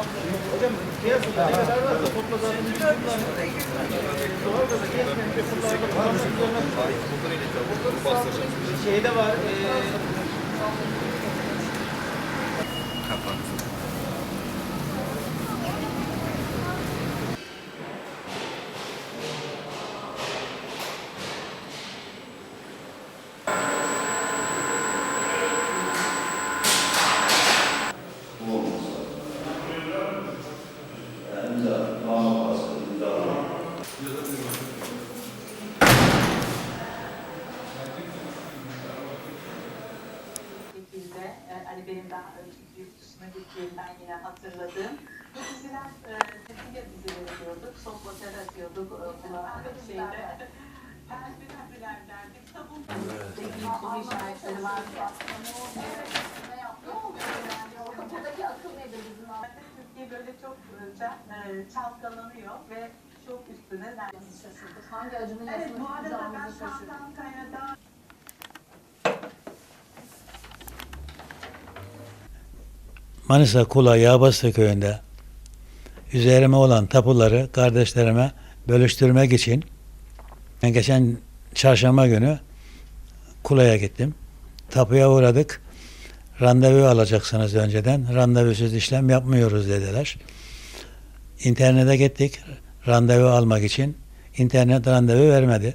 Hocam piyasada ne kadar varsa topla zaten bunlar. Doğalda da kesmeyince kullarda kullanmak zorunda. Şeyde var. eee benim daha önce yurt dışına gittiğimden yine hatırladığım bu diziler e, Cecilia dizileri diyorduk, Sopoter atıyorduk e, buna şeyde. Bir diziler derdik, sabun. Zengin konu işaretleri var. Buradaki akıl nedir bizim Türkiye böyle çok e, e, çalkalanıyor ve çok üstüne neredeyse şaşırdık. Hangi acının Evet bu arada ben tutacağımızı şaşırdık. Manisa Kula Yağbastı köyünde üzerime olan tapuları kardeşlerime bölüştürmek için ben geçen çarşamba günü Kula'ya gittim. Tapuya uğradık. Randevu alacaksınız önceden. Randevusuz işlem yapmıyoruz dediler. İnternete gittik randevu almak için. İnternet randevu vermedi.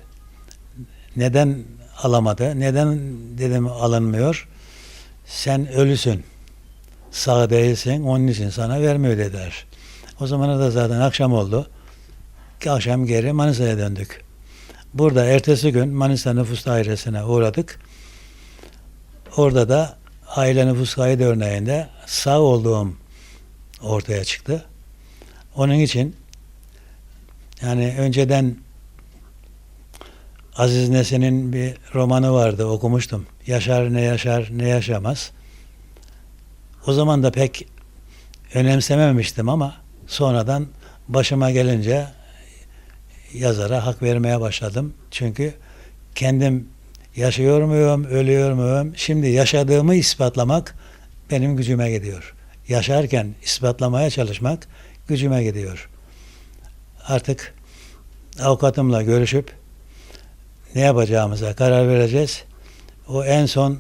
Neden alamadı? Neden dedim alınmıyor? Sen ölüsün sağ değilsin onun için sana vermiyor dediler. O zamana da zaten akşam oldu. Akşam geri Manisa'ya döndük. Burada ertesi gün Manisa Nüfus Dairesi'ne uğradık. Orada da aile nüfus kaydı örneğinde sağ olduğum ortaya çıktı. Onun için yani önceden Aziz Nesin'in bir romanı vardı okumuştum. Yaşar ne yaşar ne yaşamaz. O zaman da pek önemsememiştim ama sonradan başıma gelince yazara hak vermeye başladım. Çünkü kendim yaşıyor muyum, ölüyor muyum? Şimdi yaşadığımı ispatlamak benim gücüme gidiyor. Yaşarken ispatlamaya çalışmak gücüme gidiyor. Artık avukatımla görüşüp ne yapacağımıza karar vereceğiz. O en son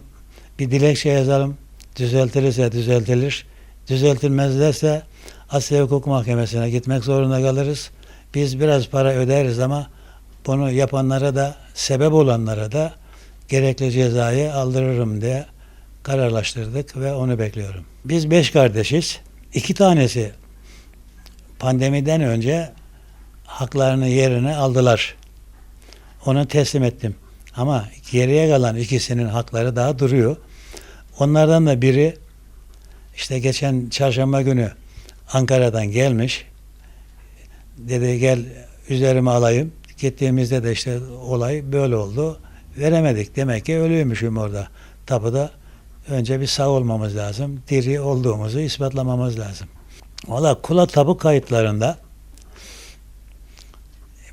bir dilekçe yazalım. Düzeltilirse düzeltilir. Düzeltilmezlerse Asya Hukuk Mahkemesi'ne gitmek zorunda kalırız. Biz biraz para öderiz ama bunu yapanlara da sebep olanlara da gerekli cezayı aldırırım diye kararlaştırdık ve onu bekliyorum. Biz beş kardeşiz. İki tanesi pandemiden önce haklarını yerine aldılar. Onu teslim ettim. Ama geriye kalan ikisinin hakları daha duruyor. Onlardan da biri işte geçen çarşamba günü Ankara'dan gelmiş. Dedi gel üzerime alayım. Gittiğimizde de işte olay böyle oldu. Veremedik. Demek ki ölüymüşüm orada. Tapuda önce bir sağ olmamız lazım. Diri olduğumuzu ispatlamamız lazım. Valla kula tapu kayıtlarında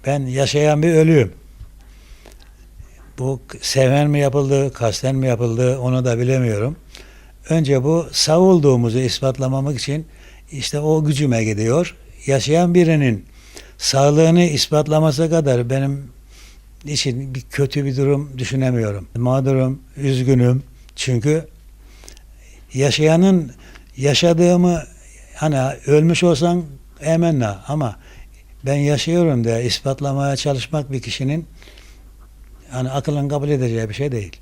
ben yaşayan bir ölüyüm. Bu seven mi yapıldı, kasten mi yapıldı onu da bilemiyorum. Önce bu sağ olduğumuzu ispatlamamız için işte o gücüme gidiyor. Yaşayan birinin sağlığını ispatlaması kadar benim için bir kötü bir durum düşünemiyorum. Mağdurum, üzgünüm. Çünkü yaşayanın yaşadığımı hani ölmüş olsan emenna ama ben yaşıyorum diye ispatlamaya çalışmak bir kişinin yani akılın kabul edeceği bir şey değil.